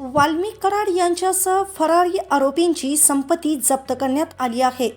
वाल्मिक कराड यांच्यासह फरारी आरोपींची संपत्ती जप्त करण्यात आली आहे.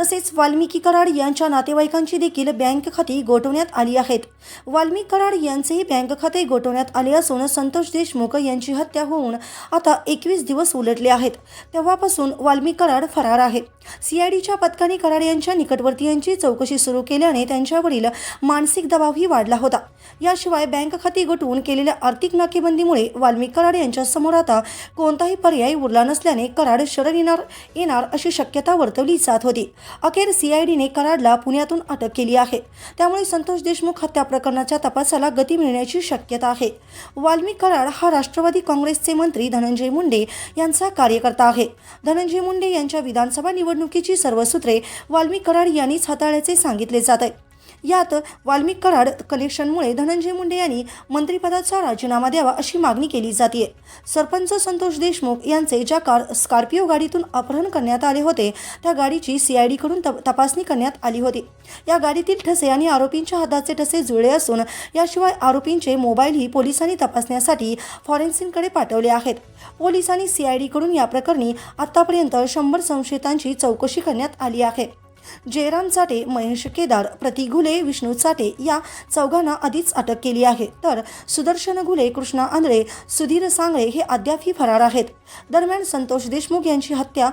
तसेच वाल्मिकी कराड यांच्या नातेवाईकांची देखील बँक खाती गोठवण्यात आली आहेत. वाल्मिक कराड यांचेही बँक खाते गोठवण्यात आले असून संतोष देशमुख यांची हत्या होऊन आता एकवीस दिवस उलटले आहेत. तेव्हापासून वाल्मिक कराड फरार आहे. सीआयडीच्या पथकाने कराड यांच्या निकटवर्तीयांची चौकशी सुरू केल्याने त्यांच्यावरील मानसिक दबावही वाढला होता. याशिवाय बँक खाती गोठवून केलेल्या आर्थिक नाकेबंदीमुळे वाल्मिक कराड यांच्यासमोर आता कोणताही पर्याय उरला नसल्याने कराड शरण येणार येणार अशी शक्यता वर्तवली जात होती. अखेर सीआयडीने कराडला पुण्यातून अटक केली आहे. त्यामुळे संतोष देशमुख हत्या प्रकरणाच्या तपासाला गती मिळण्याची शक्यता आहे. वाल्मिक कराड हा राष्ट्रवादी काँग्रेसचे मंत्री धनंजय मुंडे यांचा कार्यकर्ता आहे. धनंजय मुंडे यांच्या विधानसभा निवडणुकीची सर्व सूत्रे वाल्मिक कराड यांनीच हाताळल्याचे सांगितले जात आहे. यात वाल्मिक कराड कलेक्शनमुळे धनंजय मुंडे यांनी मंत्रिपदाचा राजीनामा द्यावा अशी मागणी केली जाते. सरपंच संतोष देशमुख यांचे ज्या कार स्कॉर्पिओ गाडीतून अपहरण करण्यात आले होते त्या गाडीची सीआयडीकडून तप तपासणी करण्यात आली होती. या गाडीतील ठसे आणि आरोपींच्या हाताचे ठसे जुळले असून याशिवाय आरोपींचे मोबाईलही पोलिसांनी तपासण्यासाठी फॉरेन्सिककडे पाठवले आहेत. पोलिसांनी सीआयडीकडून या प्रकरणी आतापर्यंत शंभर संशयितांची चौकशी करण्यात आली आहे. जयराम चाटे महेश केदार प्रतीक घुले विष्णू चाटे या चौघांना आधीच अटक केली आहे. तर सुदर्शन घुले कृष्णा आंधळे सुधीर सांगळे हे अद्यापही फरार आहेत. दरम्यान संतोष देशमुख यांची हत्या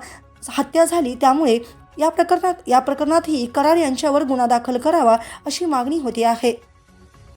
हत्या झाली त्यामुळे या प्रकरणात या प्रकरणातही कराड यांच्यावर गुन्हा दाखल करावा अशी मागणी होती आहे.